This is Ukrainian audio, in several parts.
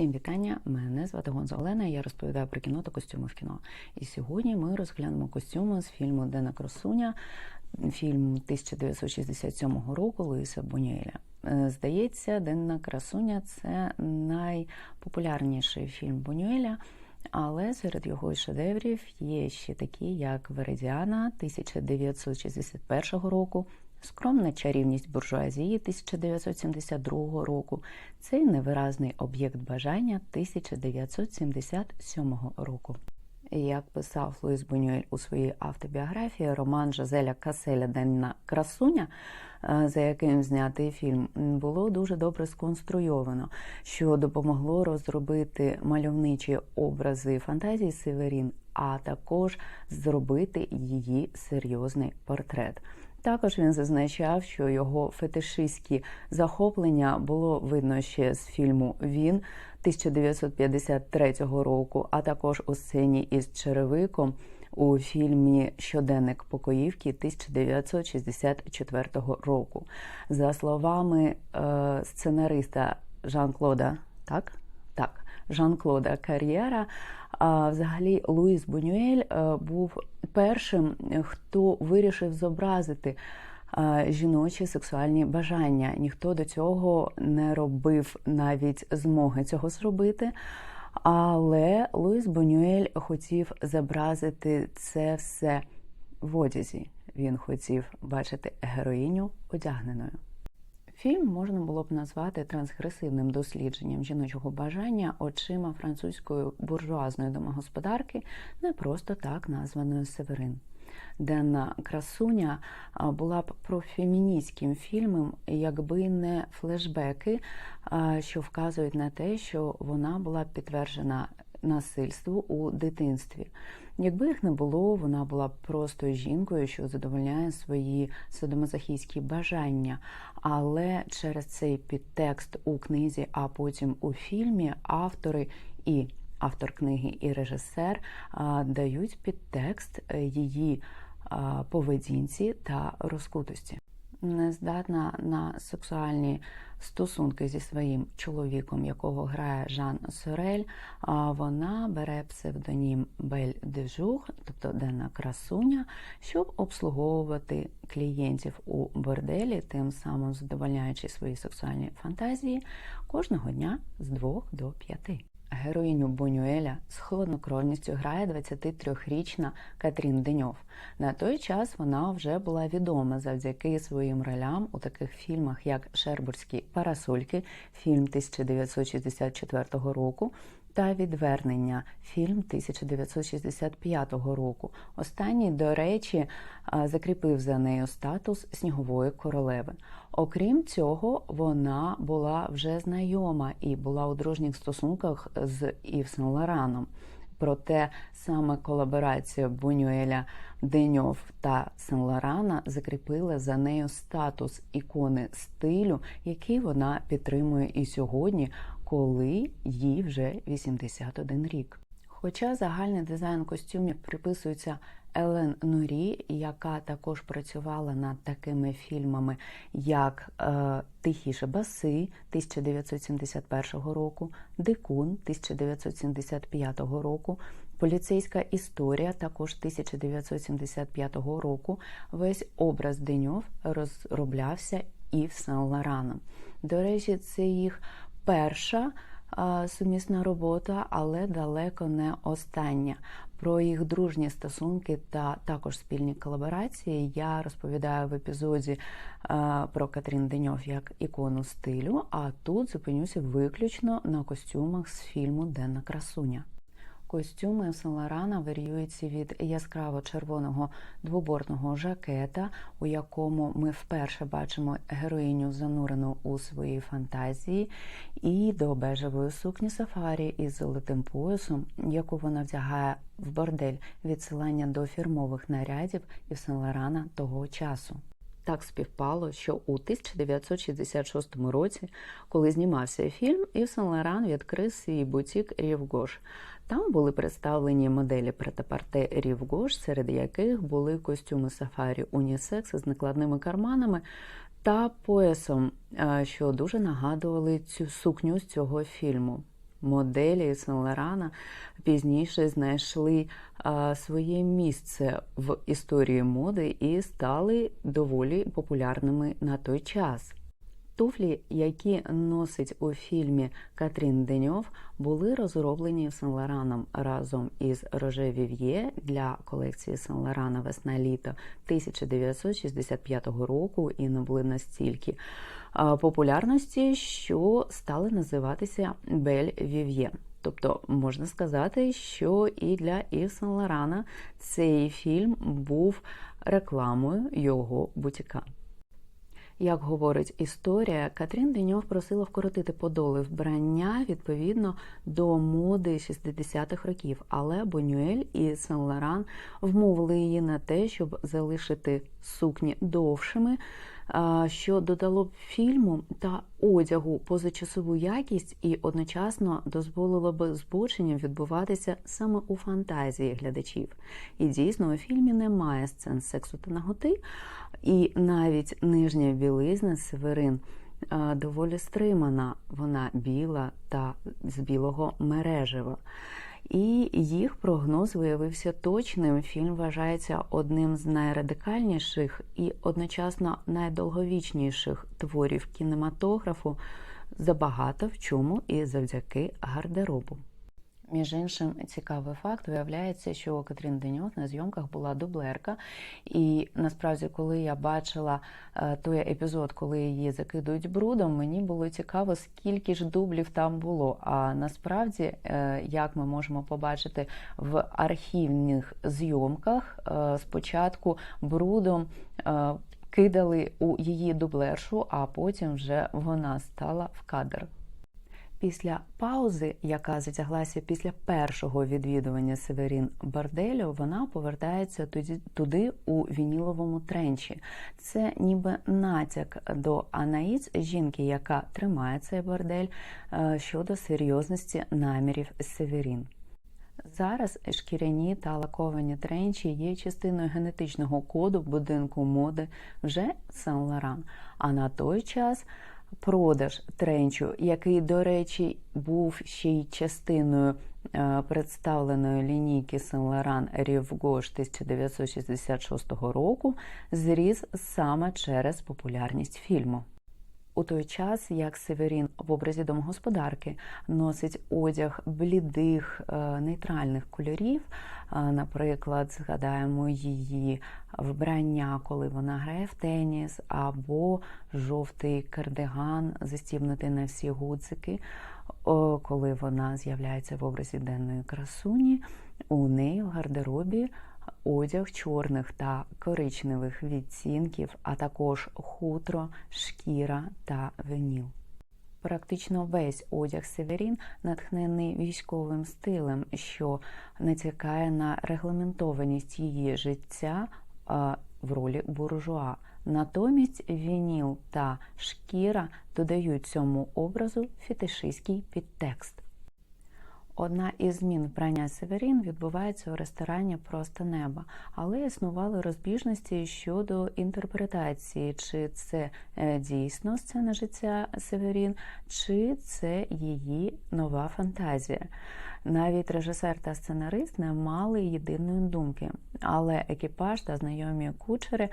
Всім вітання! Мене звати Гонза Олена. Я розповідаю про кіно та костюми в кіно. І сьогодні ми розглянемо костюми з фільму Дена Красуня, фільм 1967 року Луїса Бунюеля. Е, Здається, Денна Красуня це найпопулярніший фільм Бунюеля. Але серед його шедеврів є ще такі, як Вередіана 1961 року, Скромна чарівність буржуазії 1972 року, цей невиразний об'єкт бажання 1977 року. Як писав Луїс Бунюель у своїй автобіографії, роман Жазеля Каселя Денна Красуня, е, за яким знятий фільм, було дуже добре сконструйовано, що допомогло розробити мальовничі образи фантазії Северін, а також зробити її серйозний портрет. Також він зазначав, що його фетишистські захоплення було видно ще з фільму Він 1953 року, а також у сцені із черевиком у фільмі Щоденник покоївки 1964 року. За словами е, сценариста Жан-Клода, так? Так, Жан-Клода Кар'єра. Взагалі Луїс Бунюель е, був першим, хто вирішив зобразити жіночі сексуальні бажання. Ніхто до цього не робив навіть змоги цього зробити. Але Луїс Бунюель хотів зобразити це все в одязі. Він хотів бачити героїню одягненою. Фільм можна було б назвати трансгресивним дослідженням жіночого бажання очима французької буржуазної домогосподарки, не просто так названої Северин. Денна красуня була б профеміністським фільмом, якби не флешбеки, що вказують на те, що вона була підтверджена насильству у дитинстві. Якби їх не було, вона була б просто жінкою, що задовольняє свої садомазохійські бажання. Але через цей підтекст у книзі, а потім у фільмі автори і автор книги і режисер дають підтекст е, її поведінці та розкутості. Не здатна на сексуальні стосунки зі своїм чоловіком, якого грає Жан Сорель, вона бере псевдонім Бель Дежух, тобто денна красуня, щоб обслуговувати клієнтів у борделі, тим самим задовольняючи свої сексуальні фантазії кожного дня з двох до п'яти. Героїню Бонюеля з холоднокровністю грає 23-річна Катрін Деньов. На той час вона вже була відома завдяки своїм ролям у таких фільмах, як Шербурзькі парасольки, фільм 1964 року. Та відвернення фільм 1965 року. Останній, до речі, закріпив за нею статус снігової королеви. Окрім цього, вона була вже знайома і була у дружніх стосунках з Ів Сен Лораном. Проте саме колаборація Бунюеля Деньов та Сен Лорана закріпила за нею статус ікони стилю, який вона підтримує і сьогодні, коли їй вже 81 рік. Хоча загальний дизайн костюмів приписується Елен Нурі, яка також працювала над такими фільмами, як е, Тихіше баси 1971 року, Дикун 1975 року, Поліцейська історія також 1975 року. Весь образ Деньов розроблявся і в Сан Лораном. До речі, це їх перша сумісна робота, але далеко не остання. Про їх дружні стосунки та також спільні колаборації я розповідаю в епізоді про Катрін Деньов як ікону стилю. А тут зупинюся виключно на костюмах з фільму Денна красуня. Костюми Сен-Лорана варіюються від яскраво червоного двобортного жакета, у якому ми вперше бачимо героїню занурену у своїй фантазії, і до бежевої сукні сафарі із золотим поясом, яку вона вдягає в бордель відсилання до фірмових нарядів і Сен-Лорана того часу. Так співпало, що у 1966 році, коли знімався фільм, Ів Сен Лоран відкрив свій бутік Рівгош. Там були представлені моделі претапарте Рівгош, серед яких були костюми сафарі унісекс з накладними карманами та поясом, що дуже нагадували цю сукню з цього фільму. Моделі Сен-Лорана пізніше знайшли своє місце в історії моди і стали доволі популярними на той час. Туфлі, які носить у фільмі Катрін Деньов, були розроблені Сен-Лораном разом із Роже Вів'є для колекції Сен-Лорана весна-літо 1965 року і набули настільки популярності, що стали називатися Бель Вів'є. Тобто можна сказати, що і для Ів Сен Лорана цей фільм був рекламою його бутіка. Як говорить історія, Катрін Деньов просила вкоротити подоли вбрання відповідно до моди 60-х років, але Бонюель і Сен-Лоран вмовили її на те, щоб залишити сукні довшими, що додало б фільму та одягу позачасову якість і одночасно дозволило б збоченням відбуватися саме у фантазії глядачів. І дійсно у фільмі немає сцен сексу та наготи, і навіть нижня білизна Северин. Доволі стримана, вона біла та з білого мережева. І їх прогноз виявився точним. Фільм вважається одним з найрадикальніших і одночасно найдовговічніших творів кінематографу забагато в чому і завдяки гардеробу. Між іншим, цікавий факт виявляється, що у Катрін Деньот на зйомках була дублерка, і насправді, коли я бачила е, той епізод, коли її закидують брудом, мені було цікаво, скільки ж дублів там було. А насправді, е, як ми можемо побачити в архівних зйомках, е, спочатку брудом. Кидали у її дублершу, а потім вже вона стала в кадр. Після паузи, яка затяглася після першого відвідування Северін Борделю, вона повертається туди, туди у вініловому тренчі. Це ніби натяк до Анаїц, жінки, яка тримає цей бордель е, щодо серйозності намірів Северін. Зараз шкіряні та лаковані тренчі є частиною генетичного коду будинку моди вже Сан-Лоран. А на той час продаж тренчу, який, до речі, був ще й частиною е, представленої лінійки Сен-Лоран Gauche 1966 року, зріс саме через популярність фільму. У той час, як Северін в образі домогосподарки носить одяг блідих е, нейтральних кольорів, наприклад, згадаємо її вбрання, коли вона грає в теніс, або жовтий кардиган, застібнутий на всі гудзики, коли вона з'являється в образі денної красуні, у неї в гардеробі одяг чорних та коричневих відцінків, а також хутро, шкіра та веніл. Практично весь одяг Северін натхнений військовим стилем, що натякає на регламентованість її життя в ролі буржуа. Натомість вініл та шкіра додають цьому образу фетишистський підтекст. Одна із змін вбрання Северін відбувається у ресторані Просто неба, але існували розбіжності щодо інтерпретації, чи це е, дійсно сцена життя Северін, чи це її нова фантазія. Навіть режисер та сценарист не мали єдиної думки, але екіпаж та знайомі кучери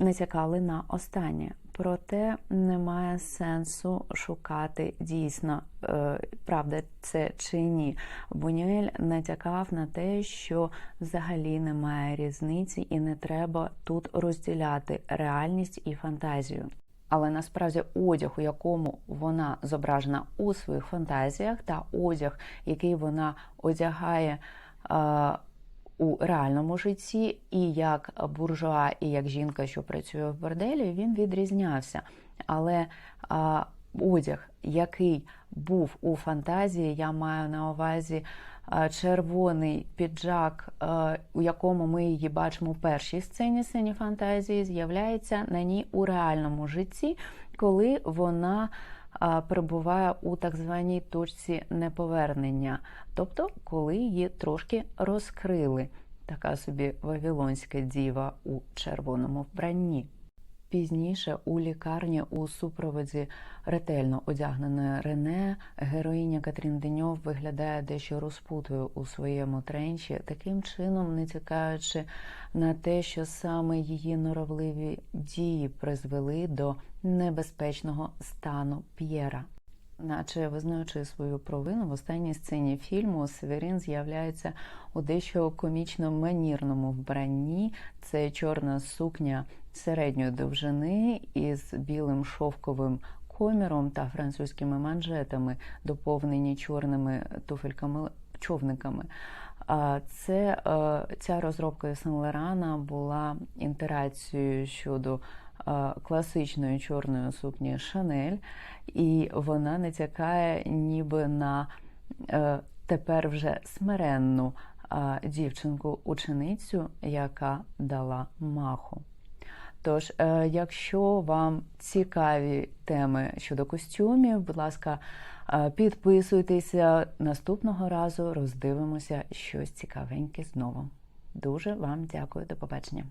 натякали на останнє. Проте немає сенсу шукати дійсно, е, правда це чи ні. Бунюель натякав на те, що взагалі немає різниці, і не треба тут розділяти реальність і фантазію. Але насправді одяг, у якому вона зображена у своїх фантазіях, та одяг, який вона одягає. У реальному житті, і як буржуа, і як жінка, що працює в борделі, він відрізнявся. Але а, одяг, який був у фантазії, я маю на увазі червоний піджак, у якому ми її бачимо в першій сцені сцені фантазії, з'являється на ній у реальному житті, коли вона перебуває у так званій точці неповернення, тобто коли її трошки розкрили. Така собі вавилонська діва у червоному вбранні. Пізніше у лікарні у супроводі ретельно одягненої Рене героїня Катрін Деньов виглядає дещо розпутою у своєму тренчі, таким чином не тікаючи на те, що саме її норовливі дії призвели до небезпечного стану П'єра. Наче визнаючи свою провину, в останній сцені фільму Северін з'являється у дещо комічно манірному вбранні. Це чорна сукня середньої довжини із білим шовковим коміром та французькими манжетами, доповнені чорними туфельками човниками. Це е, ця розробка Сен Лерана була інтерацією щодо е, класичної чорної сукні Шанель, і вона натякає ніби на е, тепер вже смиренну дівчинку-ученицю, яка дала маху. Тож, е, якщо вам цікаві теми щодо костюмів, будь ласка, е, підписуйтеся. Наступного разу роздивимося щось цікавеньке знову. Дуже вам дякую, до побачення.